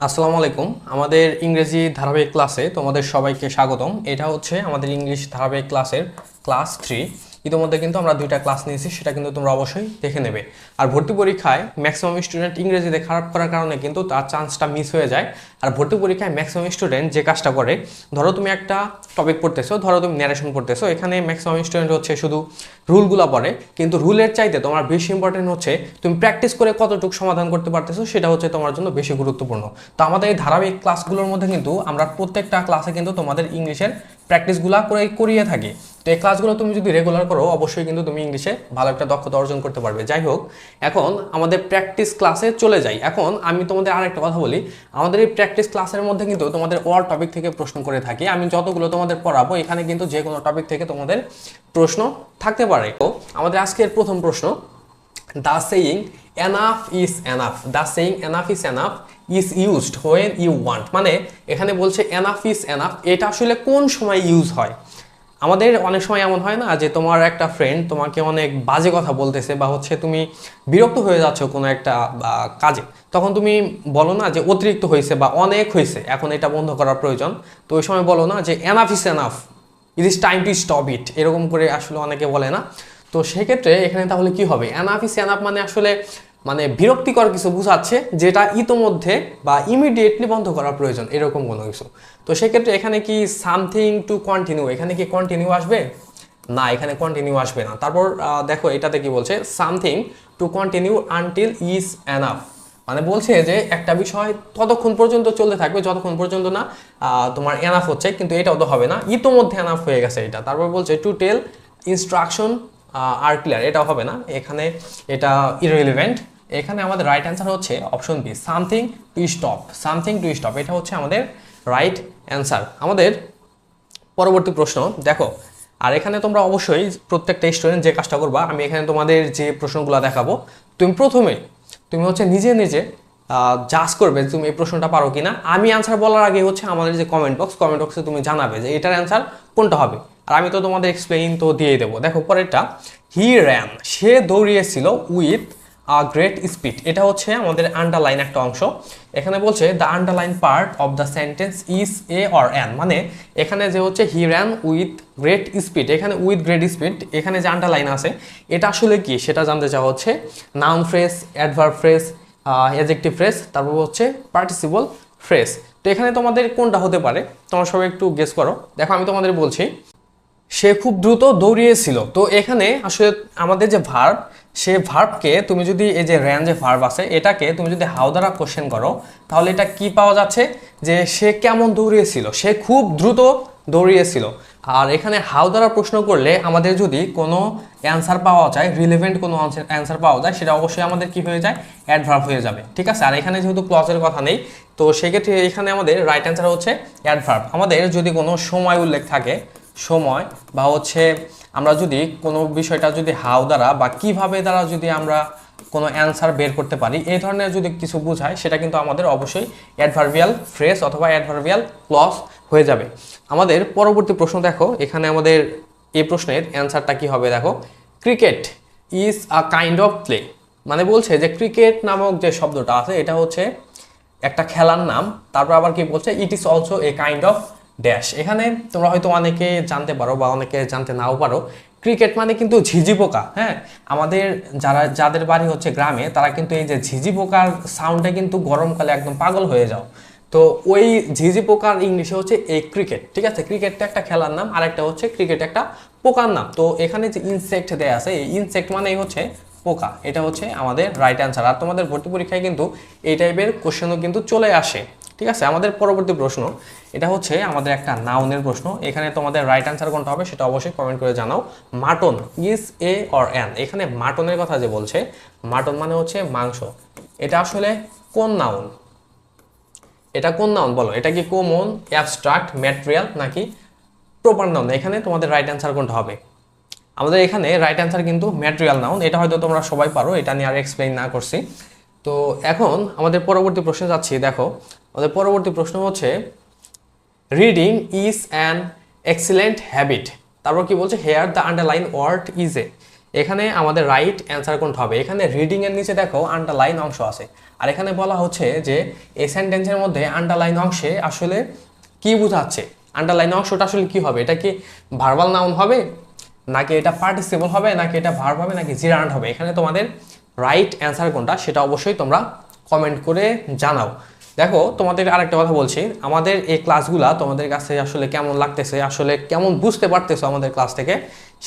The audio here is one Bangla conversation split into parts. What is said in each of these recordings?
আসসালামু আলাইকুম। আমাদের ইংরেজি ধারাবাহিক ক্লাসে তোমাদের সবাইকে স্বাগতম। এটা হচ্ছে আমাদের ইংলিশ ধারাবাহিক ক্লাসের ক্লাস থ্রি। ইতিমধ্যে কিন্তু আমরা দুইটা ক্লাস নিয়েছি, সেটা কিন্তু তোমরা অবশ্যই দেখে নেবে। আর ভর্তি পরীক্ষায় ম্যাক্সিমাম স্টুডেন্ট ইংরেজিতে খারাপ করার কারণে কিন্তু তার চান্সটা মিস হয়ে যায়। আর ভর্তি পরীক্ষায় ম্যাক্সিমাম স্টুডেন্ট যে কাজটা করে, ধরো তুমি একটা টপিক পড়তেছো, ধরো তুমি ন্যারেশন পড়তেছো, এখানে ম্যাক্সিমাম স্টুডেন্ট হচ্ছে শুধু রুলগুলো পড়ে, কিন্তু রুলের চাইতে তোমার বেশি ইম্পর্টেন্ট হচ্ছে তুমি প্র্যাকটিস করে কতটুকু সমাধান করতে পারতেছো, সেটা হচ্ছে তোমার জন্য বেশি গুরুত্বপূর্ণ। তো আমাদের এই ধারাবাহিক ক্লাসগুলোর মধ্যে কিন্তু আমরা প্রত্যেকটা ক্লাসে কিন্তু তোমাদের ইংলিশের প্র্যাকটিসগুলো করে, করিয়ে থাকি। তো এই ক্লাসগুলো তুমি যদি রেগুলার করো, অবশ্যই কিন্তু তুমি ইংলিশে ভালো একটা দক্ষতা অর্জন করতে পারবে। যাই হোক, এখন আমাদের প্র্যাকটিস ক্লাসে চলে যাই। এখন আমি তোমাদের আরেকটা কথা বলি। আমাদের এই প্র্যাকটিস ক্লাসের মধ্যে কিন্তু তোমাদের ওয়ার টপিক থেকে প্রশ্ন করে থাকি। আমি যতগুলো তোমাদের পড়াবো, এখানে কিন্তু যে কোনো টপিক থেকে তোমাদের প্রশ্ন থাকতে পারে। তো আমাদের আজকের প্রথম প্রশ্ন the saying enough is enough the saying enough is enough is used when you want মানে এখানে বলছে এনাফ ইজ এনাফ এটা আসলে কোন সময় ইউজ হয়? আমাদের অনেক সময় এমন হয় না যে তোমার একটা ফ্রেন্ড তোমাকে অনেক বাজে কথা বলতেছে বা হচ্ছে তুমি বিরক্ত হয়ে যাচ্ছ কোনো একটা কাজে। তখন তুমি বলো না যে অতিরিক্ত হয়েছে বা অনেক হয়েছে, এখন এটা বন্ধ করার প্রয়োজন। তো ওই সময় বলো না যে enough is enough it is time to stop it এরকম করে আসলে অনেকে বলে না। তো সেক্ষেত্রে এখানে তাহলে কি হবে? অ্যানাফ ইস অ্যানাফ মানে আসলে মানে বিরক্তিকর কিছু বোঝাচ্ছে যেটা ইতোমধ্যে বা ইমিডিয়েটলি বন্ধ করা প্রয়োজন, এরকম কোনো কিছু। তো সেক্ষেত্রে এখানে কি সামথিং টু কন্টিনিউ এখানে কি কন্টিনিউ আসবে? না, এখানে কন্টিনিউ আসবে না। তারপর দেখো, এটাতে কি বলছে? Something to continue until is enough মানে বলছে যে একটা বিষয় ততক্ষণ পর্যন্ত চলতে থাকবে, যতক্ষণ পর্যন্ত না তোমার এনাফ হচ্ছে, কিন্তু এটাও তো হবে না। ইতোমধ্যে এনাফ হয়ে গেছে এটা। তারপর বলছে to tell instruction R clear এটাও হবে না। এখানে এটা ইররিলেভেন্ট এখানে আমাদের রাইট অ্যান্সার হচ্ছে option B something to stop something to stop এটা হচ্ছে আমাদের রাইট অ্যান্সার আমাদের পরবর্তী প্রশ্ন, দেখো, আর এখানে তোমরা অবশ্যই প্রত্যেকটা স্টুডেন্ট যে কাজটা করবা, আমি এখানে তোমাদের যে প্রশ্নগুলো দেখাবো, তুমি প্রথমে, তুমি হচ্ছে নিজে নিজে জাজ করবে তুমি এই প্রশ্নটা পারো কিনা। আমি অ্যান্সার বলার আগে হচ্ছে আমাদের যে কমেন্ট বক্স কমেন্ট বক্সে তুমি জানাবে যে এটার অ্যান্সার কোনটা হবে। আর আমি তো তোমাদের এক্সপ্লেইন তো দিয়ে দেবো। দেখো, পরেরটা হি র্যান সে দৌড়িয়েছিল উইথ আ গ্রেট স্পিড এটা হচ্ছে আমাদের আন্ডারলাইন একটা অংশ। এখানে বলছে the underline part of the sentence is a or an মানে এখানে যে হচ্ছে he ran with great speed এখানে উইথ গ্রেট স্পিড এখানে যে আন্ডারলাইন আছে, এটা আসলে কি? সেটা জানতে চাওয়া হচ্ছে noun phrase adverb phrase adjective phrase তারপর হচ্ছে পার্টিসিপল ফ্রেস তো এখানে তোমাদের কোনটা হতে পারে? তোমরা সবাই একটু গেস করো। দেখো, আমি তোমাদের বলছি সে খুব দ্রুত দৌড়িয়েছিল। তো এখানে আসলে আমাদের যে ভার্ব সে ভার্বকে তুমি যদি এই যে র্যান যে ভার্ব আছে, এটাকে তুমি যদি হাউ দ্বারা কোশ্চেন করো, তাহলে এটা কি পাওয়া যাচ্ছে? যে সে কেমন দৌড়িয়েছিল, সে খুব দ্রুত দৌড়িয়েছিল। আর এখানে হাউ দ্বারা প্রশ্ন করলে আমাদের যদি কোনো অ্যান্সার পাওয়া যায় রিলেভেন্ট কোনো অ্যান্সার পাওয়া যায়, সেটা অবশ্যই আমাদের কি হয়ে যায়? অ্যাডভার্ব হয়ে যাবে। ঠিক আছে? আর এখানে যেহেতু ক্লজের কথা নেই, তো সেক্ষেত্রে এখানে আমাদের রাইট অ্যান্সার হচ্ছে অ্যাডভার্ব আমাদের যদি কোনো সময় উল্লেখ থাকে সময় বা হচ্ছে আমরা যদি কোনো বিষয়টা যদি হাউ দ্বারা বা কীভাবে দ্বারা যদি আমরা কোনো অ্যান্সার বের করতে পারি, এই ধরনের যদি কিছু বোঝায়, সেটা কিন্তু আমাদের অবশ্যই অ্যাডভার্বিয়াল ফ্রেস অথবা অ্যাডভার্বিয়াল ক্লস হয়ে যাবে। আমাদের পরবর্তী প্রশ্ন দেখো, এখানে আমাদের এই প্রশ্নের অ্যান্সারটা কি হবে দেখো? Cricket is a kind of play মানে বলছে যে ক্রিকেট নামক যে শব্দটা আছে, এটা হচ্ছে একটা খেলার নাম, তারপর আবার কি বলছে it is also a kind of dash এখানে তোমরা হয়তো অনেকে জানতে পারো বা অনেকে জানতে নাও পারো ক্রিকেট মানে কিন্তু ঝিঝি পোকা হ্যাঁ? আমাদের যারা, যাদের বাড়ি হচ্ছে গ্রামে, তারা কিন্তু এই যে ঝিঝি পোকার সাউন্ডে কিন্তু গরমকালে একদম পাগল হয়ে যাও। তো ওই ঝিঝি পোকার ইংলিশে হচ্ছে এই ক্রিকেট ঠিক আছে? ক্রিকেটটা একটা খেলার নাম আর একটা হচ্ছে ক্রিকেট একটা পোকার নাম। তো এখানে যে ইনসেক্ট দেয়া আছে, এই ইনসেক্ট মানেই হচ্ছে পোকা, এটা হচ্ছে আমাদের রাইট অ্যান্সার আর তোমাদের ভর্তি পরীক্ষায় কিন্তু এই টাইপের কোশ্চেনও কিন্তু চলে আসে। ঠিক আছে? আমাদের পরবর্তী প্রশ্ন, এটা হচ্ছে আমাদের একটা নাউনের প্রশ্ন। এখানে তোমাদের রাইট অ্যান্সার কোনটা হবে সেটা অবশ্যই কমেন্ট করে জানাও। Mutton is a or an এখানে মাটনের কথা যে বলছে, মাটন মানে হচ্ছে মাংস। এটা আসলে কোন নাউন এটা কোন নাউন বলো? এটা কি কমন অ্যাবস্ট্রাক্ট ম্যাটেরিয়াল নাকি প্রপার নাউন এখানে তোমাদের রাইট অ্যান্সার কোনটা হবে? আমাদের এখানে রাইট অ্যান্সার কিন্তু ম্যাটেরিয়াল নাউন এটা হয়তো তোমরা সবাই পারো, এটা নিয়ে আর এক্সপ্লেইন না করছি। তো এখন আমাদের পরবর্তী প্রশ্নে যাচ্ছি, দেখো। আমাদের পরবর্তী প্রশ্ন হচ্ছে reading is an excellent habit তারপর কি বলছে here the underline word is a এখানে আমাদের রাইট অ্যান্সার কোনটা হবে? এখানে রিডিং এর নিচে দেখো আন্ডারলাইন অংশ আছে। আর এখানে বলা হচ্ছে যে এই সেন্টেন্সের মধ্যে আন্ডারলাইন অংশে আসলে কি বোঝাচ্ছে? আন্ডারলাইন অংশটা আসলে কি হবে? এটা কি ভার্বাল নাউন হবে? নাকি এটা পার্টিসিপল হবে? নাকি এটা ভার্ব হবে? নাকি জিরান্ট হবে? এখানে তোমাদের রাইট অ্যান্সার কোনটা সেটা অবশ্যই তোমরা কমেন্ট করে জানাও। দেখো, তোমাদের আরেকটা কথা বলছি। আমাদের এই ক্লাসগুলা তোমাদের কাছে আসলে কেমন লাগতেছে, আসলে কেমন বুঝতে পারতেছো আমাদের ক্লাস থেকে,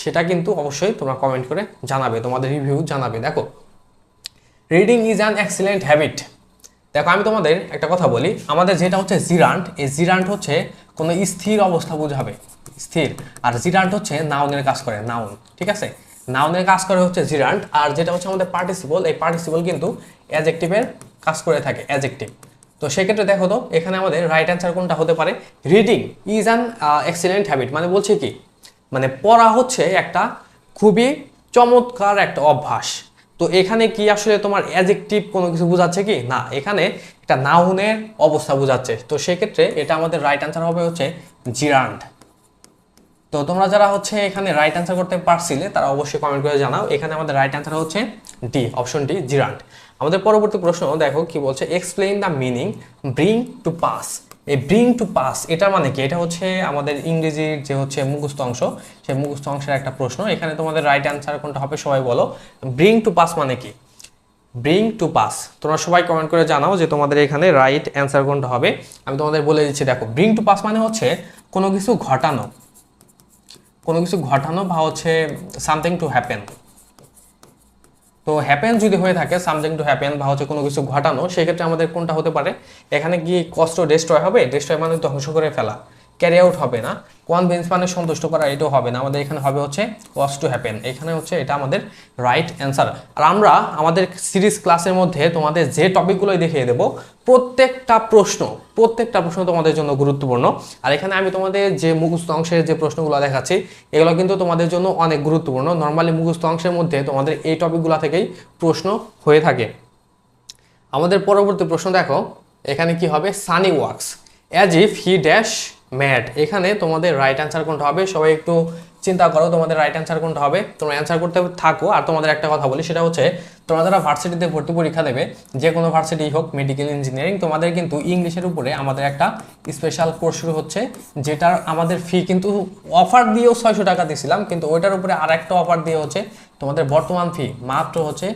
সেটা কিন্তু অবশ্যই তোমরা কমেন্ট করে জানাবে, তোমাদের রিভিউ জানাবে। দেখো reading is an excellent habit দেখো, আমি তোমাদের একটা কথা বলি, আমাদের যেটা হচ্ছে জিরান্ট এই জিরান্ট হচ্ছে কোনো স্থির অবস্থা বোঝাবে। স্থির। আর জিরান্ট হচ্ছে নাউনের কাজ করে নাউন ঠিক আছে? নাউনের কাজ করে হচ্ছে জিরান্ট আর যেটা হচ্ছে আমাদের পার্টিসিপল এই পার্টিসিপল কিন্তু অ্যাজেক্টিভের কাজ করে থাকে অ্যাজেক্টিভ তো সেক্ষেত্রে দেখো তো, এখানে আমাদের রাইট অ্যান্সার কোনটা হতে পারে? Reading is an excellent habit মানে বলছে কি? মানে পড়া হচ্ছে একটা খুবই চমৎকার একটা অভ্যাস। তো এখানে কি আসলে তোমার অ্যাজেক্টিভ কোনো কিছু বোঝাচ্ছে কি? না, এখানে একটা নাউনের অবস্থা বোঝাচ্ছে। তো সেক্ষেত্রে এটা আমাদের রাইট অ্যান্সার হবে হচ্ছে জিরান্ড তো তোমরা যারা হচ্ছে এখানে রাইট অ্যান্সার করতে পারছিলে, তারা অবশ্যই কমেন্ট করে জানাও। এখানে আমাদের রাইট অ্যান্সার হচ্ছে ডি অপশন ডি জিরান্ড আমাদের পরবর্তী প্রশ্ন, দেখো কি বলছে explain the meaning bring to pass এই ব্রিং টু পাস এটা মানে কি? এটা হচ্ছে আমাদের ইংরেজির যে হচ্ছে মুখস্থ অংশ, সেই মুখস্থ অংশের একটা প্রশ্ন। এখানে তোমাদের রাইট অ্যান্সার কোনটা হবে সবাই বলো। ব্রিং টু পাস মানে কি? ব্রিং টু পাস তোমরা সবাই কমেন্ট করে জানাও যে তোমাদের এখানে রাইট অ্যান্সার কোনটা হবে। আমি তোমাদের বলে দিচ্ছি, দেখো ব্রিং টু পাস মানে হচ্ছে কোনো কিছু ঘটানো। কোনো কিছু ঘটানো বা হচ্ছে সামথিং টু হ্যাপেন তো হ্যাপেন যদি হয়ে থাকে সামথিং টু হ্যাপেন বা হচ্ছে কোনো কিছু ঘটানো সেক্ষেত্রে আমাদের কোনটা হতে পারে? এখানে গিয়ে কষ্ট ডেস্ট্রয় হবে। ডেস্ট্রয় মানে ধ্বংস করে ফেলা। ক্যারি আউট হবে না। কনভিন্স মানে সন্তুষ্ট করা, এটাও হবে না। আমাদের এখানে হবে হচ্ছে কজ টু হ্যাপেন এখানে হচ্ছে এটা আমাদের রাইট অ্যান্সার আর আমরা আমাদের সিরিজ ক্লাসের মধ্যে তোমাদের যে টপিকগুলোই দেখিয়ে দেবো, প্রত্যেকটা প্রশ্ন প্রত্যেকটা প্রশ্ন তোমাদের জন্য গুরুত্বপূর্ণ। আর এখানে আমি তোমাদের যে মুখস্থ অংশের যে প্রশ্নগুলো দেখাচ্ছি, এগুলো কিন্তু তোমাদের জন্য অনেক গুরুত্বপূর্ণ। নর্মালি মুখস্থ অংশের মধ্যে তোমাদের এই টপিকগুলো থেকেই প্রশ্ন হয়ে থাকে। আমাদের পরবর্তী প্রশ্ন দেখো। এখানে কি হবে? Sunny works as if he dash mad এখানে তোমাদের রাইট অ্যান্সার কোনটা হবে? সবাই একটু চিন্তা করো, তোমাদের রাইট অ্যান্সার কোনটা হবে? তোমরা অ্যান্সার করতে থাকো। আর তোমাদের একটা কথা বলি, সেটা হচ্ছে, তোমরা যারা ভার্সিটিতে ভর্তি পরীক্ষা দেবে, যে কোনো ভার্সিটি হোক মেডিকেল ইঞ্জিনিয়ারিং তোমাদের কিন্তু ইংলিশের উপরে আমাদের একটা স্পেশাল কোর্স শুরু হচ্ছে, যেটার আমাদের ফি কিন্তু অফার দিয়েও ছয়শো টাকা দিয়েছিলাম কিন্তু ওইটার উপরে আর একটা অফার দিয়ে হচ্ছে, তোমাদের বর্তমান ফি মাত্র হচ্ছে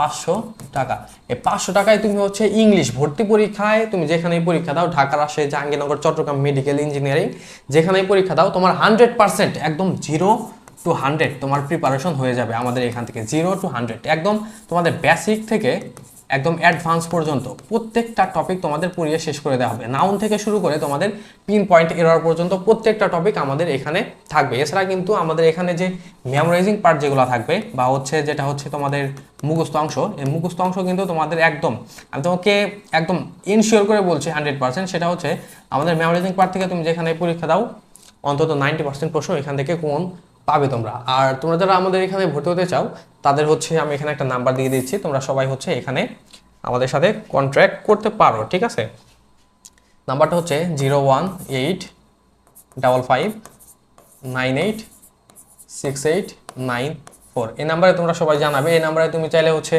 পাঁচশো টাকা। এই পাঁচশো টাকায় তুমি হচ্ছে ইংলিশ ভর্তি পরীক্ষায় তুমি যেখানেই পরীক্ষা দাও, ঢাকা, রাজশাহী, জাহাঙ্গীরনগর, চট্টগ্রাম মেডিকেল ইঞ্জিনিয়ারিং, যেখানেই পরীক্ষা দাও, তোমার হান্ড্রেড পার্সেন্ট একদম জিরো টু হান্ড্রেড তোমার প্রিপারেশন হয়ে যাবে আমাদের এখান থেকে জিরো টু হান্ড্রেড একদম তোমাদের বেসিক থেকে একদম অ্যাডভান্স পর্যন্ত। প্রত্যেকটা টপিক তোমাদের পড়িয়ে শেষ করে দেওয়া হবে। নাউন থেকে শুরু করে তোমাদের পিন পয়েন্ট এরর পর্যন্ত প্রত্যেকটা টপিক আমাদের এখানে থাকবে। এছাড়া কিন্তু আমাদের এখানে যে মেমোরাইজিং পার্ট যেগুলো থাকবে বা হচ্ছে যেটা হচ্ছে তোমাদের মুখস্থ অংশ, এই মুখস্থ অংশ কিন্তু তোমাদের একদম, আমি তোমাকে একদম ইনশিওর করে বলছি হান্ড্রেড পার্সেন্ট সেটা হচ্ছে আমাদের মেমোরাইজিং পার্ট থেকে তুমি যেখানে পরীক্ষা দাও, অন্তত নাইনটি পার্সেন্ট প্রশ্ন এখান থেকে কোন পাবে তোমরা। আর তোমরা যারা আমাদের এখানে ভর্তি হতে চাও, তাদের হচ্ছে আমি এখানে একটা নাম্বার দিয়ে দিচ্ছি। তোমরা সবাই হচ্ছে এখানে আমাদের সাথে কন্ট্র্যাক্ট করতে পারো, ঠিক আছে? নাম্বারটা হচ্ছে zero one eight double five nine eight six eight nine four এই নাম্বারে তোমরা সবাই জানাবে। এই নাম্বারে তুমি চাইলে হচ্ছে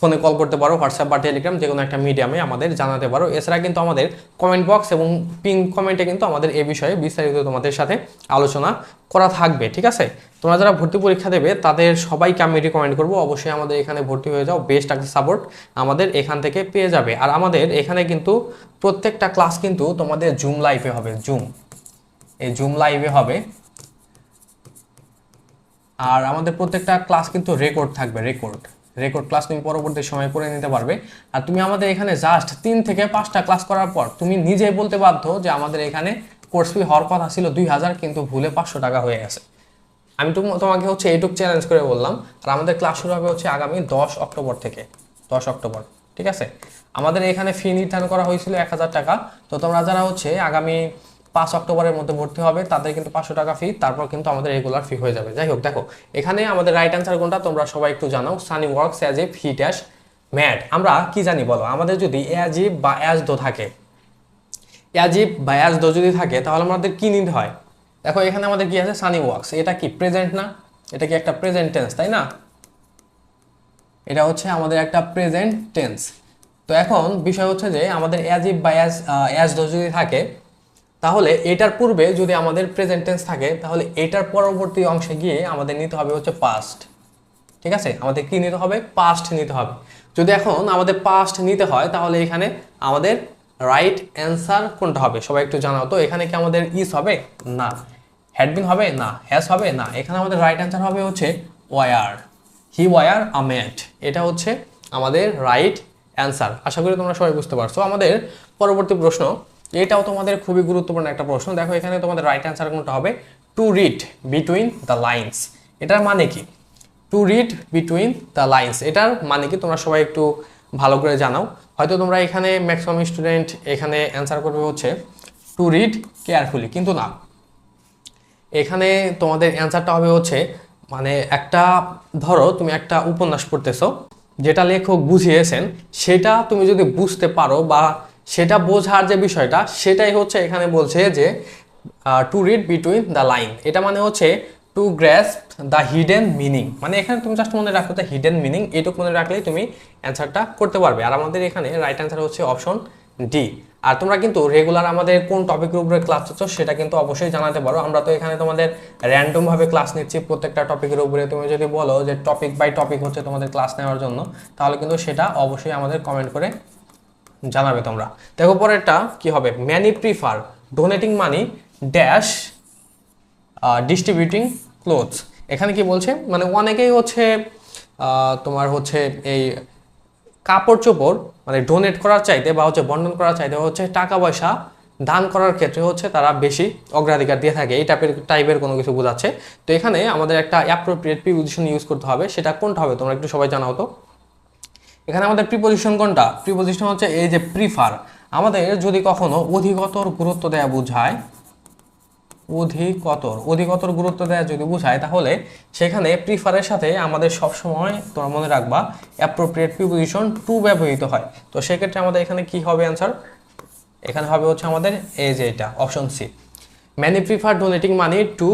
ফোনে কল করতে পারো, হোয়াটসঅ্যাপ বা টেলিগ্রাম, যে কোনো একটা মিডিয়ামে আমাদের জানাতে পারো। এছাড়া কিন্তু আমাদের কমেন্ট বক্স এবং পিন কমেন্টে কিন্তু আমাদের এ বিষয়ে বিস্তারিত তোমাদের সাথে আলোচনা করা থাকবে, ঠিক আছে? তোমরা যারা ভর্তি পরীক্ষা দেবে, তাদের সবাইকে আমি রিকমেন্ড করব, অবশ্যই আমাদের এখানে ভর্তি হয়ে যাও বেস্ট একটা সাপোর্ট আমাদের এখান থেকে পেয়ে যাবে। আর আমাদের এখানে কিন্তু প্রত্যেকটা ক্লাস কিন্তু তোমাদের জুম লাইভে হবে জুম এই জুম লাইভে হবে। আর আমাদের প্রত্যেকটা ক্লাস কিন্তু রেকর্ড থাকবে রেকর্ড রেকর্ড ক্লাস তুমি পরবর্তী সময় করে নিতে পারবে। আর তুমি আমাদের এখানে জাস্ট তিন থেকে পাঁচটা ক্লাস করার পর তুমি নিজে বলতে বাধ্য যে আমাদের এখানে কোর্স ফি হওয়ার কথা ছিল দুই হাজার, কিন্তু ভুলে পাঁচশো টাকা হয়ে গেছে। আমি তোমাকে হচ্ছে এইটুক চ্যালেঞ্জ করে বললাম। আর আমাদের ক্লাস শুরু হবে হচ্ছে আগামী দশ অক্টোবর থেকে। দশ অক্টোবর, ঠিক আছে? আমাদের এখানে ফি নির্ধারণ করা হয়েছিল এক হাজার টাকা। তো তোমরা যারা হচ্ছে আগামী পাঁচ অক্টোবরের মধ্যে ভর্তি হবে, তাদের কিন্তু পাঁচশো টাকা ফি তারপর কিন্তু আমাদের রেগুলার ফি হয়ে যাবে। যাই হোক দেখো, এখানে আমাদের রাইট অ্যান্সার কোনটা? তোমরা সবাই একটু জানাও। Sunny works as a fee dash mad আমরা কি জানি বলো? আমাদের যদি অ্যাজ ইফ বা অ্যাজ দো থাকে অ্যাজ ইফ বা অ্যাজ দো যদি থাকে, তাহলে আমাদের কি নিতে হয়? দেখো, এখানে আমাদের কি আছে? সানি ওয়ার্কস এটা কি প্রেজেন্ট না? এটা কি একটা প্রেজেন্ট টেন্স তাই না? এটা হচ্ছে আমাদের একটা প্রেজেন্ট টেন্স তো এখন বিষয় হচ্ছে যে, আমাদের অ্যাজ ইফ বা অ্যাজ অ্যাজ দো যদি থাকে তাহলে এটার পূর্বে যদি আমাদের প্রেজেন্ট টেন্স থাকে, তাহলে এটার পরবর্তী অংশে গিয়ে আমাদের নিতে হবে হচ্ছে পাস্ট ঠিক আছে? আমাদের কি নিতে হবে? পাস্ট নিতে হবে। যদি এখন আমাদের পাস্ট নিতে হয়, তাহলে এখানে আমাদের রাইট অ্যান্সার কোনটা হবে? সবাই একটু জানাও তো, এখানে কি আমাদের ইস হবে? না। হ্যাডবিন হবে? না। হ্যাস হবে? না। এখানে আমাদের রাইট অ্যান্সার হবে হচ্ছে ওয়ার হি ওয়ার আমেট এটা হচ্ছে আমাদের রাইট অ্যান্সার আশা করি তোমরা সবাই বুঝতে পারছ। আমাদের পরবর্তী প্রশ্ন এটাও তোমাদের খুবই গুরুত্বপূর্ণ একটা প্রশ্ন। দেখো, এখানে তোমাদের রাইট অ্যান্সার কোনটা হবে? To read between the lines এটার মানে কি? To read between the lines এটার মানে কি? তোমরা সবাই একটু ভালো করে জানাও। হয়তো তোমরা এখানে ম্যাক্সিমাম স্টুডেন্ট এখানে অ্যান্সার করবে হচ্ছে টু রিড কেয়ারফুলি কিন্তু না। এখানে তোমাদের অ্যান্সারটা হবে হচ্ছে মানে একটা, ধরো তুমি একটা উপন্যাস পড়তেছো, যেটা লেখক বুঝিয়েছেন, সেটা তুমি যদি বুঝতে পারো বা সেটা বোঝার যে বিষয়টা, সেটাই হচ্ছে এখানে বলছে যে to read between the line এটা মানে হচ্ছে to grasp the hidden meaning মানে এখানে তুমি জাস্ট মনে রাখো দ্য হিডেন মিনিং এটুকু মনে রাখলেই তুমি অ্যান্সারটা করতে পারবে। আর আমাদের এখানে রাইট অ্যান্সার হচ্ছে অপশন ডি আর তোমরা কিন্তু রেগুলার আমাদের কোন টপিকের উপরে ক্লাস হচ্ছে সেটা কিন্তু অবশ্যই জানাতে পারো। আমরা তো এখানে তোমাদের র্যান্ডমভাবে ক্লাস নিচ্ছি প্রত্যেকটা টপিকের উপরে। তুমি যদি বলো যে টপিক বাই টপিক হচ্ছে তোমাদের ক্লাস নেওয়ার জন্য, তাহলে কিন্তু সেটা অবশ্যই আমাদের কমেন্ট করে জানাবে তোমরা। দেখো পরেরটা কি হবে? Many prefer donating money dash distributing clothes এখানে কি বলছে? মানে অনেকেই হচ্ছে তোমার হচ্ছে এই কাপড় চোপড় মানে ডোনেট করার চাইতে বা হচ্ছে বন্টন করার চাইতে হচ্ছে টাকা পয়সা দান করার ক্ষেত্রে হচ্ছে তারা বেশি অগ্রাধিকার দিয়ে থাকে। এই টাইপের টাইপের কোনো কিছু বোঝাচ্ছে। তো এখানে আমাদের একটা অ্যাপ্রোপ্রিয়েট প্রিপোজিশন ইউজ করতে হবে। সেটা কোনটা হবে? তোমরা একটু সবাই জানাও তো। এখানে আমাদের প্রিপোজিশন কোনটা? প্রিপোজিশন হচ্ছে এই যে প্রিফার আমাদের যদি কখনো অধিকতর গুরুত্ব দেয়া বোঝায়, অধিকতর অধিকতর গুরুত্ব দেয়া যদি বোঝায়, তাহলে সেখানে প্রিফারের সাথে আমাদের সবসময় তোমরা মনে রাখবা অ্যাপ্রোপ্রিয়েট প্রিপোজিশন টু ব্যবহৃত হয়। তো সেক্ষেত্রে আমাদের এখানে কি হবে অ্যান্সার এখানে হবে হচ্ছে আমাদের এই যে এটা option C many prefer donating money to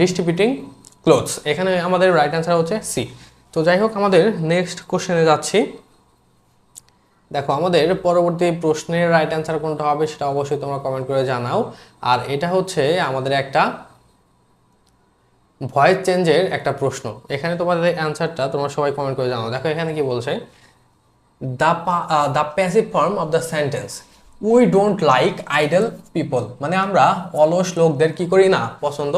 distributing clothes এখানে আমাদের রাইট অ্যান্সার হচ্ছে সি তো যাই হোক, আমাদের নেক্সট কোশ্চেনে যাচ্ছি। দেখো, আমাদের পরবর্তী প্রশ্নের রাইট অ্যান্সার কোনটা হবে সেটা অবশ্যই তোমরা কমেন্ট করে জানাও। আর এটা হচ্ছে আমাদের একটা ভয়েস চেঞ্জের একটা প্রশ্ন। এখানে তোমাদের অ্যান্সারটা তোমরা সবাই কমেন্ট করে জানাও। দেখো, এখানে কি বলছে? The the passive form of the sentence we don't like idle people মানে আমরা অলস লোকদের কি করি না, পছন্দ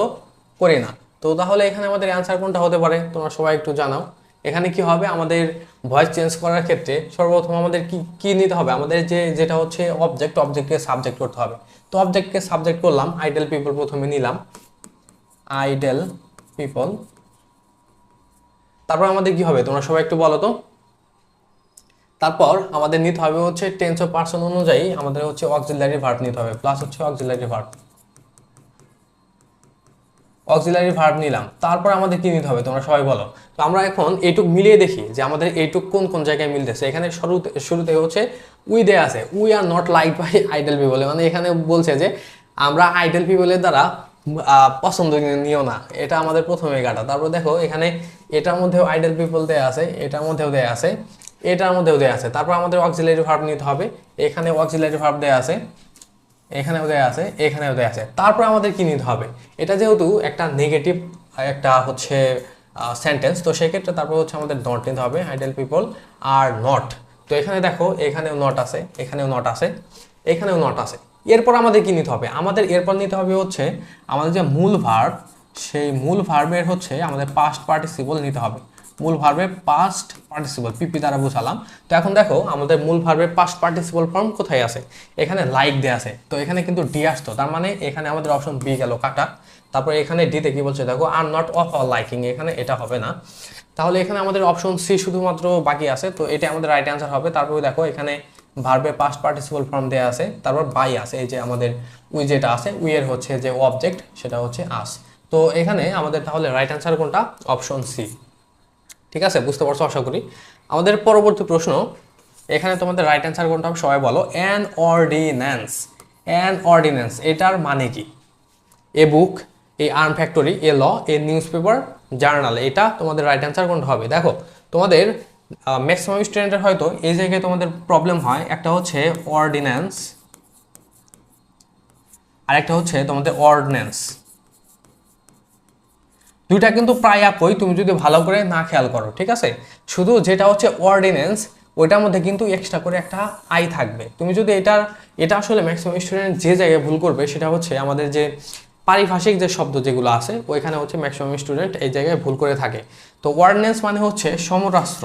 করি না। তো তাহলে এখানে আমাদের অ্যান্সার কোনটা হতে পারে? তোমরা সবাই একটু জানাও। এখানে কি হবে? আমাদের ভয়েস চেঞ্জ করার ক্ষেত্রে সর্বপ্রথম আমাদের কি কি নিতে হবে? আমাদের যে, যেটা হচ্ছে অবজেক্ট অবজেক্টকে সাবজেক্ট করতে হবে। তো অবজেক্টকে সাবজেক্ট করলাম আইডেল পিপল প্রথমে নিলাম। আইডল পিপল তারপর আমাদের কি হবে? তোমরা সবাই একটু বলো তো। তারপর আমাদের নিতে হবে হচ্ছে টেন্স অফ পার্সন অনুযায়ী আমাদের হচ্ছে অক্সিলারি ভার্ব নিতে হবে প্লাস হচ্ছে অক্সিলারি ভার্ব অক্সিলারি ভার্ব নিলাম, তারপর আমাদের কি নিতে হবে তোমরা সবাই বলো। তো আমরা এখন এইটুক মিলিয়ে দেখি যে আমাদের এইটুক কোন কোন জায়গায় মিলতেছে। এখানে শুরুতে শুরুতে হচ্ছে উই দে আছে। We are not like by idle people মানে এখানে বলছে যে আমরা আইডল পিপলের দ্বারা পছন্দ নিও না। এটা আমাদের প্রথমে কাটা। তারপর দেখো, এখানে এটার মধ্যেও আইডল পিপল দেয়া আছে, এটার মধ্যেও দেয়া আছে, এটার মধ্যেও দেয়া আছে। তারপর আমাদের অক্সিলারি ভার্ব নিতে হবে। এখানে অক্সিলারি ভার্ব দেয়া আছে। এখানেও দেয়া আছে, এখানেও দেয়া আছে। তারপর আমাদের কি নিতে হবে? এটা যেহেতু একটা নেগেটিভ একটা হচ্ছে সেন্টেন্স তো সেক্ষেত্রে তারপর হচ্ছে আমাদের নট নিতে হবে আইডেল পিপল আর নট তো এখানে দেখো, এখানেও নট আছে, এখানেও নট আছে, এখানেও নট আছে। এরপর আমাদের কি নিতে হবে? আমাদের এরপর নিতে হবে হচ্ছে, আমাদের যে মূল ভার্ব সেই মূল ভার্বের হচ্ছে আমাদের পাস্ট পার্টিসিপল নিতে হবে। মূল ভার্বের পাস্ট পার্টিসিপল পিপি দ্বারা বুঝালাম। তো এখন দেখো, আমাদের মূল ভার্বের পাস্ট পার্টিসিপল ফর্ম কোথায় আছে? এখানে লাইক দেয়া আছে। তো এখানে কিন্তু ডি আসতো। তার মানে এখানে আমাদের অপশন বি গেল, কাটা। তারপরে এখানে ডিতে কি বলছে? দেখো are not of all liking এখানে এটা হবে না। তাহলে এখানে আমাদের অপশন সি শুধুমাত্র বাকি আছে। তো এটা আমাদের রাইট অ্যান্সার হবে। তারপরে দেখো, এখানে ভার্বে পাস্ট পার্টিসিপল ফর্ম দেওয়া আছে। তারপর বাই আছে। এই যে আমাদের উই যেটা আছে উই এর হচ্ছে যে অবজেক্ট সেটা হচ্ছে আস তো এখানে আমাদের তাহলে রাইট অ্যান্সার কোনটা? অপশন সি ঠিক আছে? বুঝতে পারছ আশা করি? আমাদের পরবর্তী প্রশ্ন, এখানে তোমাদের রাইট অ্যান্সার কোনটা সবাই বলো। অ্যান অর্ডিন্যান্স অ্যান অর্ডিন্যান্স এটার মানে কি? A book a arm factory a law a newspaper journal এটা তোমাদের রাইট অ্যান্সার কোনটা হবে? দেখো, তোমাদের ম্যাক্সিমাম স্টুডেন্টের হয়তো এই জায়গায় তোমাদের প্রবলেম হয়। একটা হচ্ছে অর্ডিন্যান্স আর একটা হচ্ছে তোমাদের অর্ডিন্যান্স দুইটা কিন্তু প্রায় একই, তুমি যদি ভালো করে না খেয়াল করো, ঠিক আছে? শুধু যেটা হচ্ছে অর্ডিন্যান্স ওইটার মধ্যে কিন্তু এক্সট্রা করে একটা আই থাকবে। তুমি যদি এটা এটা আসলে ম্যাক্সিমাম স্টুডেন্ট যে জায়গায় ভুল করবে, সেটা হচ্ছে আমাদের যে পারিভাষিক যে শব্দ যেগুলো আছে, ওইখানে হচ্ছে ম্যাক্সিমাম স্টুডেন্ট এই জায়গায় ভুল করে থাকে। তো অর্ডিন্যান্স মানে হচ্ছে সমরাস্ত্র।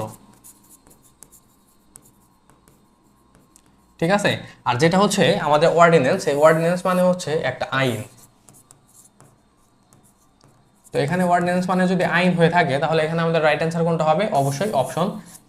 ঠিক আছে? আর যেটা হচ্ছে আমাদের অর্ডিন্যান্স এই অর্ডিন্যান্স মানে হচ্ছে একটা আইন। তো এখানে অর্ডিন্যান্স মানে যদি আইন হয়ে থাকে, তাহলে এখানে আমাদের রাইট অ্যান্সার কোনটা হবে? অবশ্যই অপশন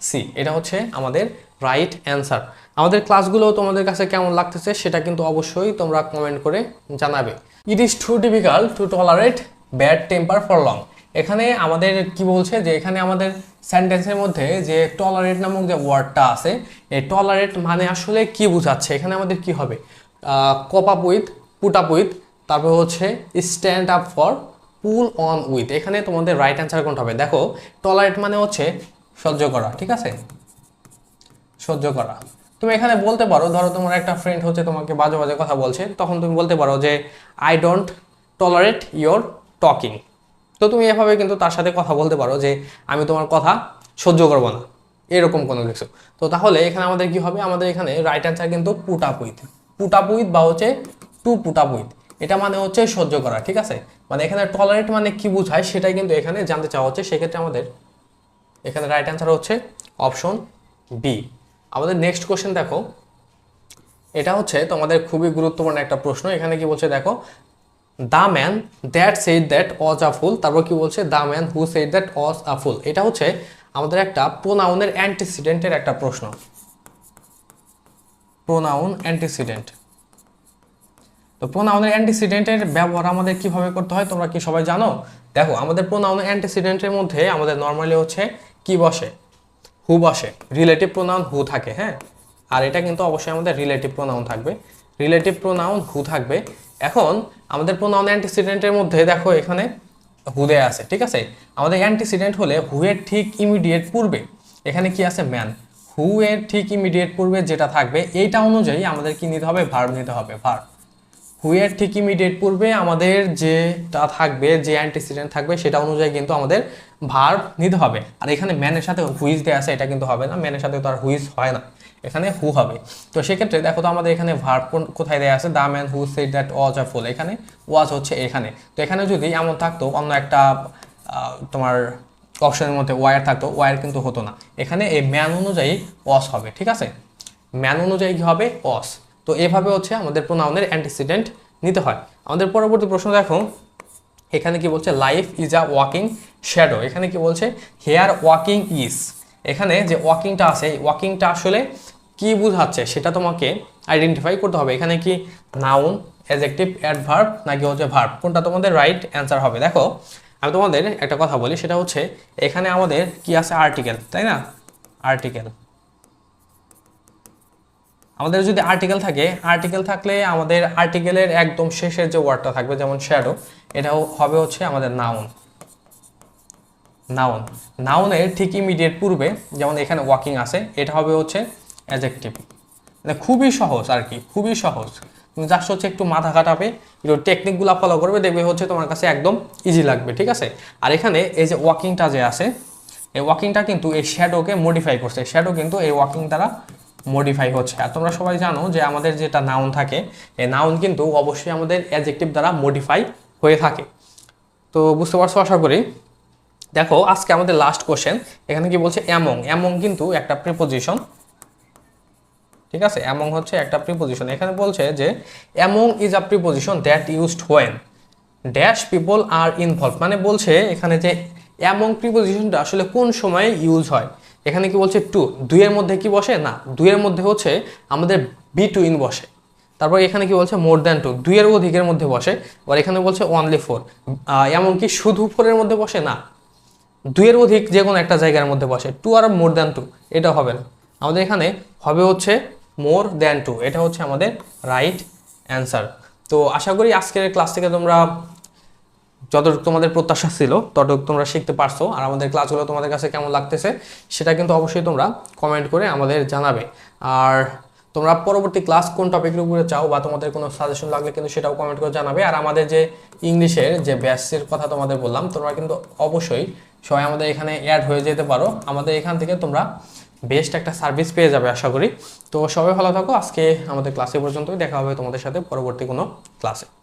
সি এটা হচ্ছে আমাদের রাইট অ্যান্সার আমাদের ক্লাসগুলো তোমাদের কাছে কেমন লাগতেছে সেটা কিন্তু অবশ্যই তোমরা কমেন্ট করে জানাবে। It is too difficult to tolerate bad temper for long এখানে আমাদের কি বলছে যে এখানে আমাদের সেন্টেন্সের মধ্যে যে টলারেট নামক যে ওয়ার্ডটা আছে, এই টলারেট মানে আসলে কি বোঝাচ্ছে? এখানে আমাদের কি হবে? কপ আপ উইথ উইথ তারপর হচ্ছে stand up for pull on with, এখানে তোমাদের রাইট অ্যান্সার কোনটা হবে? দেখো টলারেট মানে হচ্ছে সহ্য করা, ঠিক আছে? সহ্য করা। তুমি এখানে বলতে পারো, ধরো তোমার একটা ফ্রেন্ড হচ্ছে তোমাকে বাজে বাজে কথা বলছে, তখন তুমি বলতে পারো যে I don't tolerate your talking তো তুমি এভাবে কিন্তু তার সাথে কথা বলতে পারো যে, আমি তোমার কথা সহ্য করব না। এরকম কোনো কিছু। তো তাহলে এখানে আমাদের কি হবে? আমাদের এখানে রাইট অ্যান্সার কিন্তু put up with put up with বা হচ্ছে টু পুট আপ উইথ এটা মানে হচ্ছে সহ্য করা, ঠিক আছে? মানে এখানে টলারেট মানে কি বোঝায় সেটাই কিন্তু এখানে জানতে চাওয়া হচ্ছে। সেক্ষেত্রে আমাদের এখানে রাইট অ্যান্সার হচ্ছে অপশন বি আমাদের নেক্সট কোশ্চেন দেখো। এটা হচ্ছে তোমাদের খুবই গুরুত্বপূর্ণ একটা প্রশ্ন। এখানে কি বলছে দেখো the man that said that was a fool তারপর কি বলছে the man who said that was a fool এটা হচ্ছে আমাদের একটা প্রোনাউনের অ্যান্টিসিডেন্টের একটা প্রশ্ন। প্রোনাউন অ্যান্টিসিডেন্ট তো প্রোনাউনের অ্যান্টিসিডেন্টের ব্যবহার আমাদের কীভাবে করতে হয়, তোমরা কি সবাই জানো? দেখো, আমাদের প্রোনাউনের অ্যান্টিসিডেন্টের মধ্যে আমাদের নর্মালি হচ্ছে কি বসে? হু বসে? রিলেটিভ প্রোনাউন হু থাকে হ্যাঁ? আর এটা কিন্তু অবশ্যই আমাদের রিলেটিভ প্রোনাউন থাকবে। রিলেটিভ প্রোনাউন হু থাকবে। এখন আমাদের প্রোনাউন অ্যান্টিসিডেন্টের মধ্যে দেখো এখানে হু দেয়া আছে, ঠিক আছে? আমাদের অ্যান্টিসিডেন্ট হলে হু এর ঠিক ইমিডিয়েট পূর্বে, এখানে কি আছে? ম্যান হু এর ঠিক ইমিডিয়েট পূর্বে যেটা থাকবে, এইটা অনুযায়ী আমাদের কি নিতে হবে? ভার্ব নিতে হবে ভার্ব হুইয়ের ঠিক ইমিডিয়েট পূর্বে আমাদের যেটা থাকবে, যে অ্যান্টিসিডেন্ট থাকবে, সেটা অনুযায়ী কিন্তু আমাদের ভার্ব নিতে হবে। আর এখানে ম্যানের সাথে হুইজ দেওয়া আছে, এটা কিন্তু হবে না। ম্যানের সাথে তো আর হুইজ হয় না। এখানে হু হবে। তো সেক্ষেত্রে দেখো তো আমাদের এখানে ভার্ব কোথায় দেওয়া আছে? The man who said that was a fool এখানে ওয়াজ হচ্ছে এখানে। তো এখানে যদি এমন থাকতো, অন্য একটা তোমার অপশনের মধ্যে ওয়ার থাকতো ওয়ার কিন্তু হতো না। এখানে এই ম্যান অনুযায়ী ওয়াস হবে, ঠিক আছে? ম্যান অনুযায়ী কী হবে? অস তো এভাবে হচ্ছে আমাদের প্রোনাউনের অ্যান্টিসিডেন্ট নিতে হয়। আমাদের পরবর্তী প্রশ্ন দেখো। এখানে কি বলছে life is a walking shadow এখানে কি বলছে হেয়ার ওয়াকিং ইজ এখানে যে ওয়াকিংটা আছে, এই ওয়াকিংটা আসলে কি বোঝাচ্ছে সেটা তোমাকে আইডেন্টিফাই করতে হবে। এখানে কি নাউন অ্যাজেক্টিভ অ্যাডভার্ব নাকি হচ্ছে ভার্ব কোনটা তোমাদের রাইট অ্যান্সার হবে? দেখো, আমি তোমাদের একটা কথা বলি, সেটা হচ্ছে এখানে আমাদের কি আছে আর্টিকেল তাই না? আর্টিকেল আমাদের যদি আর্টিকেল থাকে আর্টিকেল থাকলে আমাদের আর্টিকেলের একদম শেষের যে ওয়ার্ডটা থাকবে, যেমন শ্যাডো এটাও হবে হচ্ছে আমাদের নাউন নাউন নাউনের ঠিক ইমিডিয়েট পূর্বে, যেমন এখানে ওয়াকিং আছে, এটা হবে হচ্ছে অ্যাজেক্টিভ মানে খুবই সহজ আর কি, খুবই সহজ। তুমি জাস্ট হচ্ছে একটু মাথা কাটাবে একটু টেকনিকগুলো ফলো করবে, দেখবে হচ্ছে তোমার কাছে একদম ইজি লাগবে, ঠিক আছে? আর এখানে এই যে ওয়াকিংটা যে আছে, এই ওয়াকিংটা কিন্তু এই শ্যাডোকে মডিফাই করছে। শ্যাডো কিন্তু এই ওয়াকিং দ্বারা মডিফাই হচ্ছে। আর তোমরা সবাই জানো যে আমাদের যেটা নাউন থাকে এই নাউন কিন্তু অবশ্যই আমাদের অ্যাজেক্টিভ দ্বারা মডিফাই হয়ে থাকে। তো বুঝতে পারছ আশা করি? দেখো, আজকে আমাদের লাস্ট কোশ্চেন এখানে কি বলছে অ্যামং অ্যামং কিন্তু একটা প্রিপোজিশন ঠিক আছে? অ্যামং হচ্ছে একটা প্রিপোজিশন এখানে বলছে যে among is a preposition that used when dash people are involve মানে বলছে এখানে যে অ্যামং প্রিপোজিশনটা আসলে কোন সময়ে ইউজ হয়? এখানে কি বলছে টু দুইয়ের মধ্যে কি বসে? না, দুইয়ের মধ্যে হচ্ছে আমাদের বি টু ইন বসে। তারপর এখানে কি বলছে? মোর দ্যান টু দুইয়ের অধিকের মধ্যে বসে। আবার এখানে বলছে অনলি ফোর এমনকি শুধু ফোরের মধ্যে বসে? না, দুইয়ের অধিক যে কোনো একটা জায়গার মধ্যে বসে। টু আর মোর দ্যান টু এটা হবে না। আমাদের এখানে হবে হচ্ছে মোর দ্যান টু এটা হচ্ছে আমাদের রাইট অ্যান্সার তো আশা করি আজকের ক্লাস থেকে তোমরা যতটুকু তোমাদের প্রত্যাশা ছিল, ততটুকু তোমরা শিখতে পারছ। আর আমাদের ক্লাসগুলো তোমাদের কাছে কেমন লাগতেছে, সেটা কিন্তু অবশ্যই তোমরা কমেন্ট করে আমাদের জানাবে। আর তোমরা পরবর্তী ক্লাস কোন টপিকের উপরে চাও বা তোমাদের কোনো সাজেশন লাগলে কিন্তু সেটাও কমেন্ট করে জানাবে। আর আমাদের যে ইংলিশের যে ব্যাচের কথা তোমাদের বললাম, তোমরা কিন্তু অবশ্যই সবাই আমাদের এখানে অ্যাড হয়ে যেতে পারো। আমাদের এখান থেকে তোমরা বেস্ট একটা সার্ভিস পেয়ে যাবে, আশা করি। তো সবাই ভালো থাকো। আজকে আমাদের ক্লাসে পর্যন্তই। দেখা হবে তোমাদের সাথে পরবর্তী কোনো ক্লাসে